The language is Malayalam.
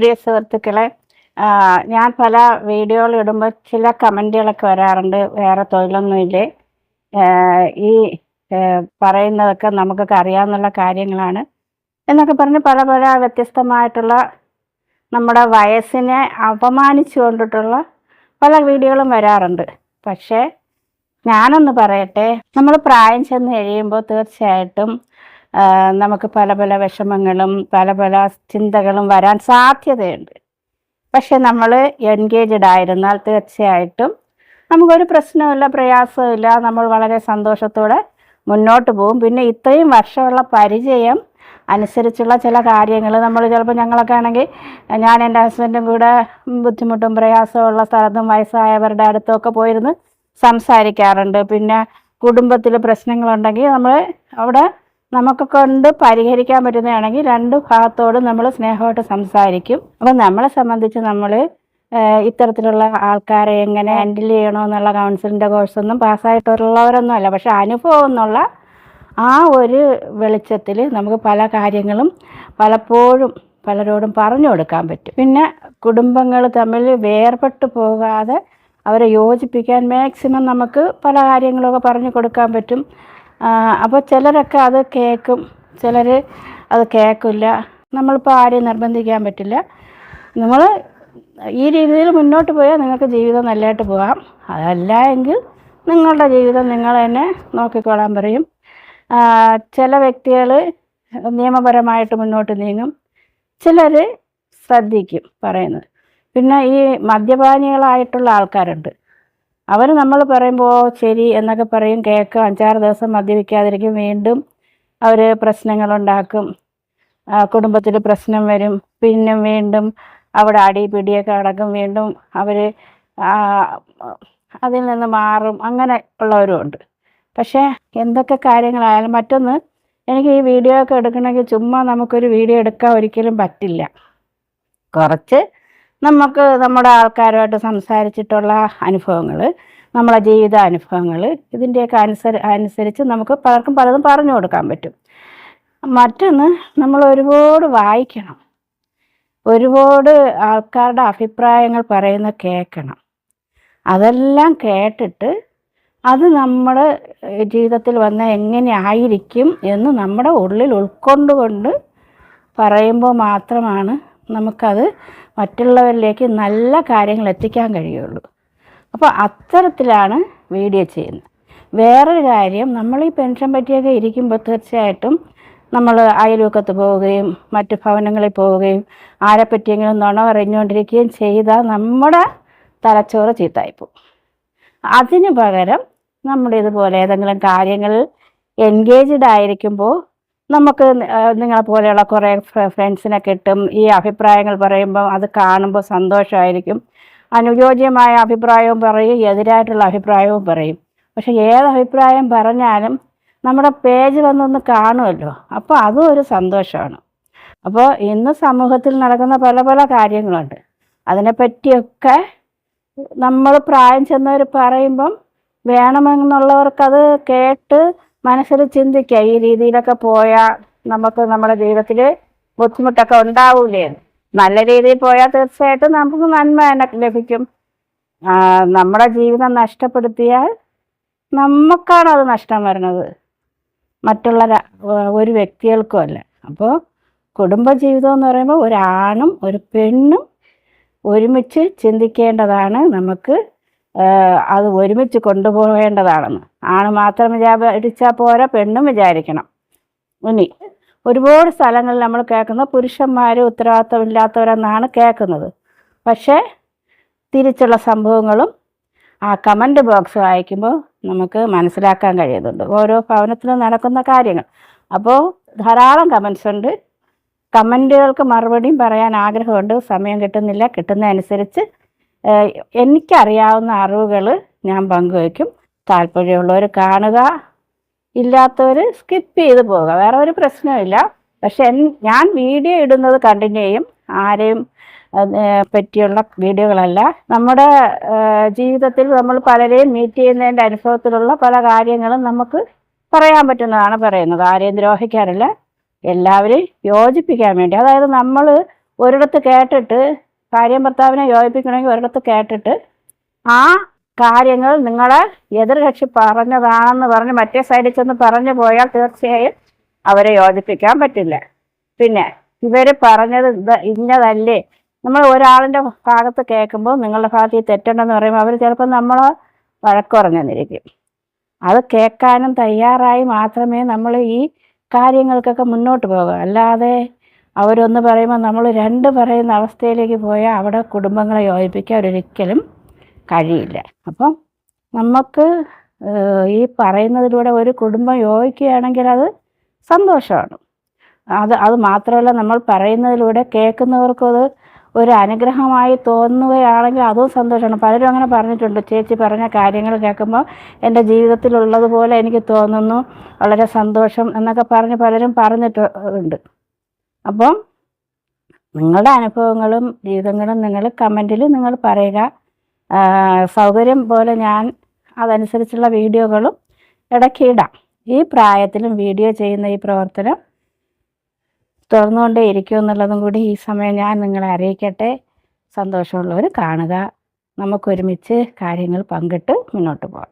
പ്രിയ സുഹൃത്തുക്കളെ ഞാൻ പല വീഡിയോകൾ ഇടുമ്പോൾ ചില കമന്റുകളൊക്കെ വരാറുണ്ട്. വേറെ തൊഴിലൊന്നുമില്ലേ. ഈ പറയുന്നതൊക്കെ നമുക്കൊക്കെ അറിയാവുന്ന കാര്യങ്ങളാണ്. എന്നൊക്കെ പറഞ്ഞ് പല പല വ്യത്യസ്തമായിട്ടുള്ള നമ്മുടെ വയസ്സിനെ അപമാനിച്ചു കൊണ്ടിട്ടുള്ള പല വീഡിയോകളും വരാറുണ്ട്. പക്ഷേ ഞാനൊന്ന് പറയട്ടെ. നമ്മൾ പ്രായം ചെന്ന് കഴിയുമ്പോൾ തീർച്ചയായിട്ടും നമുക്ക് പല പല വിഷമങ്ങളും പല പല ചിന്തകളും വരാൻ സാധ്യതയുണ്ട്. പക്ഷെ നമ്മൾ എൻഗേജഡ് ആയിരുന്നാൽ തീർച്ചയായിട്ടും നമുക്കൊരു പ്രശ്നമില്ല പ്രയാസമില്ല നമ്മൾ വളരെ സന്തോഷത്തോടെ മുന്നോട്ട് പോകും. പിന്നെ ഇത്രയും വർഷമുള്ള പരിചയം അനുസരിച്ചുള്ള ചില കാര്യങ്ങൾ നമ്മൾ ചിലപ്പോൾ ഞങ്ങളൊക്കെ ആണെങ്കിൽ ഞാൻ എന്റെ ഹസ്ബൻഡും കൂടെ ബുദ്ധിമുട്ടും പ്രയാസമുള്ള സ്ഥലത്തും വയസ്സായവരുടെ അടുത്തൊക്കെ പോയിരുന്ന് സംസാരിക്കാറുണ്ട്. പിന്നെ കുടുംബത്തിൽ പ്രശ്നങ്ങളുണ്ടെങ്കിൽ നമ്മൾ അവിടെ നമുക്ക് കൊണ്ട് പരിഹരിക്കാൻ പറ്റുന്നതാണെങ്കിൽ രണ്ട് ഭാഗത്തോടും നമ്മൾ സ്നേഹമായിട്ട് സംസാരിക്കും. അപ്പം നമ്മളെ സംബന്ധിച്ച് നമ്മൾ ഇത്തരത്തിലുള്ള ആൾക്കാരെ എങ്ങനെ ഹാൻഡിൽ ചെയ്യണമെന്നുള്ള കൗൺസിലിന്റെ കോഴ്സൊന്നും പാസ്സായിട്ടുള്ളവരൊന്നും അല്ല. പക്ഷെ അനുഭവം എന്നുള്ള ആ ഒരു വെളിച്ചത്തിൽ നമുക്ക് പല കാര്യങ്ങളും പലപ്പോഴും പലരോടും പറഞ്ഞു കൊടുക്കാൻ പറ്റും. പിന്നെ കുടുംബങ്ങൾ തമ്മിൽ വേർപെട്ട് പോകാതെ അവരെ യോജിപ്പിക്കാൻ മാക്സിമം നമുക്ക് പല കാര്യങ്ങളൊക്കെ പറഞ്ഞു കൊടുക്കാൻ പറ്റും. അപ്പോൾ ചിലരൊക്കെ അത് കേൾക്കും ചിലർ അത് കേൾക്കില്ല നമ്മളിപ്പോൾ ആരെയും നിർബന്ധിക്കാൻ പറ്റില്ല. നമ്മൾ ഈ രീതിയിൽ മുന്നോട്ട് പോയാൽ നിങ്ങൾക്ക് ജീവിതം നല്ലതായിട്ട് പോകാം. അതല്ല എങ്കിൽ നിങ്ങളുടെ ജീവിതം നിങ്ങൾ തന്നെ നോക്കിക്കോളാൻ പറയും. ചില വ്യക്തികൾ നിയമപരമായിട്ട് മുന്നോട്ട് നീങ്ങും. ചിലർ ശ്രദ്ധിക്കും പറയുന്നത്. പിന്നെ ഈ മദ്യപാനികളായിട്ടുള്ള ആൾക്കാരുണ്ട്. അവർ നമ്മൾ പറയുമ്പോൾ ശരി എന്നൊക്കെ പറയും കേൾക്കും. അഞ്ചാറ് ദിവസം മദ്യപിക്കാതിരിക്കും. വീണ്ടും അവർ പ്രശ്നങ്ങളുണ്ടാക്കും. കുടുംബത്തിൽ പ്രശ്നം വരും. പിന്നെ വീണ്ടും അവിടെ അടി പിടിയൊക്കെ അടക്കും വീണ്ടും അവർ അതിൽ നിന്ന് മാറും. അങ്ങനെ ഉള്ളവരുമുണ്ട് പക്ഷേ എന്തൊക്കെ കാര്യങ്ങളായാലും മറ്റൊന്ന് എനിക്ക് ഈ വീഡിയോ ഒക്കെ എടുക്കണമെങ്കിൽ ചുമ്മാ നമുക്കൊരു വീഡിയോ എടുക്കാൻ ഒരിക്കലും പറ്റില്ല. കുറച്ച് നമുക്ക് നമ്മുടെ ആൾക്കാരുമായിട്ട് സംസാരിച്ചിട്ടുള്ള അനുഭവങ്ങൾ നമ്മളെ ജീവിത അനുഭവങ്ങൾ ഇതിന്റെയൊക്കെ അനുസരി അനുസരിച്ച് നമുക്ക് പലർക്കും പലതും പറഞ്ഞു കൊടുക്കാൻ പറ്റും. മറ്റൊന്ന് നമ്മൾ ഒരുപാട് വായിക്കണം. ഒരുപാട് ആൾക്കാരുടെ അഭിപ്രായങ്ങൾ പറയുന്ന കേൾക്കണം. അതെല്ലാം കേട്ടിട്ട് അത് നമ്മുടെ ജീവിതത്തിൽ വന്ന എങ്ങനെ ആയിരിക്കും എന്ന് നമ്മുടെ ഉള്ളിൽ ഉൾക്കൊണ്ടുകൊണ്ട് പറയുമ്പോൾ മാത്രമാണ് നമുക്കത് മറ്റുള്ളവരിലേക്ക് നല്ല കാര്യങ്ങൾ എത്തിക്കാൻ കഴിയുള്ളൂ. അപ്പോൾ അത്തരത്തിലാണ് വീഡിയോ ചെയ്യുന്നത്. വേറൊരു കാര്യം നമ്മൾ ഈ പെൻഷൻ പറ്റിയൊക്കെ ഇരിക്കുമ്പോൾ തീർച്ചയായിട്ടും നമ്മൾ അയൽവക്കത്ത് പോവുകയും മറ്റ് ഭവനങ്ങളിൽ പോവുകയും ആരെ പറ്റിയെങ്കിലും നുണ പറഞ്ഞുകൊണ്ടിരിക്കുകയും ചെയ്താൽ നമ്മുടെ തലച്ചോറ് ചീത്തായിപ്പോവും. അതിനു പകരം നമ്മൾ ഇതുപോലെ ഏതെങ്കിലും കാര്യങ്ങളിൽ എൻഗേജ്ഡ് ആയിരിക്കുമ്പോൾ നമുക്ക് നിങ്ങളെ പോലെയുള്ള കുറേ ഫ്രണ്ട്സിനെ കിട്ടും. ഈ അഭിപ്രായങ്ങൾ പറയുമ്പോൾ അത് കാണുമ്പോൾ സന്തോഷമായിരിക്കും. അനുയോജ്യമായ അഭിപ്രായവും പറയും എതിരായിട്ടുള്ള അഭിപ്രായവും പറയും. പക്ഷെ ഏത് അഭിപ്രായം പറഞ്ഞാലും നമ്മുടെ പേജ് വന്നൊന്ന് കാണുമല്ലോ. അപ്പോൾ അതും ഒരു സന്തോഷമാണ്. അപ്പോൾ ഇന്ന് സമൂഹത്തിൽ നടക്കുന്ന പല പല കാര്യങ്ങളുണ്ട്. അതിനെപ്പറ്റിയൊക്കെ നമ്മൾ പ്രായം ചെന്നവർ പറയുമ്പം വേണമെന്നുള്ളവർക്കത് കേട്ട് മനസ്സിൽ ചിന്തിക്കുക. ഈ രീതിയിലൊക്കെ പോയാൽ നമുക്ക് നമ്മുടെ ജീവിതത്തിൽ ബുദ്ധിമുട്ടൊക്കെ ഉണ്ടാവൂലേ. നല്ല രീതിയിൽ പോയാൽ തീർച്ചയായിട്ടും നമുക്ക് നന്മ തന്നെ ലഭിക്കും. നമ്മുടെ ജീവിതം നഷ്ടപ്പെടുത്തിയാൽ നമുക്കാണ് അത് നഷ്ടം വരുന്നത്. മറ്റുള്ള ഒരു വ്യക്തികൾക്കും അല്ല. അപ്പോൾ കുടുംബജീവിതം എന്ന് പറയുമ്പോൾ ഒരാണും ഒരു പെണ്ണും ഒരുമിച്ച് ചിന്തിക്കേണ്ടതാണ് നമുക്ക്. അത് ഒരുമിച്ച് കൊണ്ടുപോകേണ്ടതാണെന്ന്. ആണ് മാത്രം വിചാരിച്ചാൽ പോരാ പെണ്ണും വിചാരിക്കണം. ഇനി ഒരുപാട് സ്ഥലങ്ങളിൽ നമ്മൾ കേൾക്കുന്നത് പുരുഷന്മാർ ഉത്തരവാദിത്തമില്ലാത്തവരെന്നാണ് കേൾക്കുന്നത്. പക്ഷേ തിരിച്ചുള്ള സംഭവങ്ങളും ആ കമന്റ് ബോക്സ് വായിക്കുമ്പോൾ നമുക്ക് മനസ്സിലാക്കാൻ കഴിയുന്നുണ്ട്. ഓരോ ഭവനത്തിലും നടക്കുന്ന കാര്യങ്ങൾ. അപ്പോൾ ധാരാളം കമൻസ് ഉണ്ട്. കമന്റുകൾക്ക് മറുപടിയും പറയാൻ ആഗ്രഹമുണ്ട്. സമയം കിട്ടുന്നില്ല. കിട്ടുന്നതനുസരിച്ച് എനിക്കറിയാവുന്ന അറിവുകൾ ഞാൻ പങ്കുവയ്ക്കും. താല്പര്യമുള്ളവർ കാണുക ഇല്ലാത്തവർ സ്കിപ്പ് ചെയ്ത് പോവുക. വേറെ ഒരു പ്രശ്നമില്ല പക്ഷെ ഞാൻ വീഡിയോ ഇടുന്നത് കണ്ടിന്യൂ ചെയ്യും ആരെയും പറ്റിയുള്ള വീഡിയോകളല്ല. നമ്മുടെ ജീവിതത്തിൽ നമ്മൾ പലരെയും മീറ്റ് ചെയ്യുന്നതിന്റെ അനുഭവത്തിലുള്ള പല കാര്യങ്ങളും നമുക്ക് പറയാൻ പറ്റുന്നതാണ് പറയുന്നത്. ആരെയും ദ്രോഹിക്കാറില്ല. എല്ലാവരെയും യോജിപ്പിക്കാൻ വേണ്ടി. അതായത് നമ്മൾ ഒരിടത്ത് കേട്ടിട്ട് ഭാര്യയും ഭർത്താവിനെ യോജിപ്പിക്കണമെങ്കിൽ ഒരിടത്ത് കേട്ടിട്ട് ആ കാര്യങ്ങൾ നിങ്ങളെ എതിർകക്ഷി പറഞ്ഞതാണെന്ന് പറഞ്ഞ് മറ്റേ സൈഡിൽ ചെന്ന് പറഞ്ഞു പോയാൽ തീർച്ചയായും അവരെ യോജിപ്പിക്കാൻ പറ്റില്ല. പിന്നെ ഇവർ പറഞ്ഞത് ഇന്നതല്ലേ. നമ്മൾ ഒരാളിന്റെ ഭാഗത്ത് കേൾക്കുമ്പോൾ നിങ്ങളുടെ ഭാഗത്ത് ഈ തെറ്റുണ്ടെന്ന് പറയുമ്പോൾ അവർ ചിലപ്പോൾ നമ്മൾ വഴക്കുറഞ്ഞെന്നിരിക്കും അത് കേൾക്കാനും തയ്യാറായി മാത്രമേ നമ്മൾ ഈ കാര്യങ്ങൾക്കൊക്കെ മുന്നോട്ട് പോകൂ അല്ലാതെ അവരൊന്ന് പറയുമ്പോൾ നമ്മൾ രണ്ട് പറയുന്ന അവസ്ഥയിലേക്ക് പോയാൽ അവിടെ കുടുംബങ്ങളെ യോജിപ്പിക്കാൻ ഒരിക്കലും കഴിയില്ല. അപ്പം നമുക്ക് ഈ പറയുന്നതിലൂടെ ഒരു കുടുംബം യോജിക്കുകയാണെങ്കിൽ അത് സന്തോഷമാണ്. അത് അത് മാത്രമല്ല നമ്മൾ പറയുന്നതിലൂടെ കേൾക്കുന്നവർക്കും അത് ഒരു അനുഗ്രഹമായി തോന്നുകയാണെങ്കിൽ അതും സന്തോഷമാണ്. പലരും അങ്ങനെ പറഞ്ഞിട്ടുണ്ട്. ചേച്ചി പറഞ്ഞ കാര്യങ്ങൾ കേൾക്കുമ്പോൾ എന്റെ ജീവിതത്തിലുള്ളതുപോലെ എനിക്ക് തോന്നുന്നു വളരെ സന്തോഷം എന്നൊക്കെ പറഞ്ഞ് പലരും പറഞ്ഞിട്ടുണ്ട് അപ്പം നിങ്ങളുടെ അനുഭവങ്ങളും ജീവിതങ്ങളും നിങ്ങൾ കമന്റിൽ നിങ്ങൾ പറയുക. സൗകര്യം പോലെ ഞാൻ അതനുസരിച്ചുള്ള വീഡിയോകളും ഇടയ്ക്ക് ഇടാം. ഈ പ്രായത്തിലും വീഡിയോ ചെയ്യുന്ന ഈ പ്രവർത്തനം തുറന്നുകൊണ്ടേ ഇരിക്കും എന്നുള്ളതും കൂടി ഈ സമയം ഞാൻ നിങ്ങളെ അറിയിക്കട്ടെ. സന്തോഷമുള്ളവർ കാണുക. നമുക്കൊരുമിച്ച് കാര്യങ്ങൾ പങ്കിട്ട് മുന്നോട്ട് പോകാം.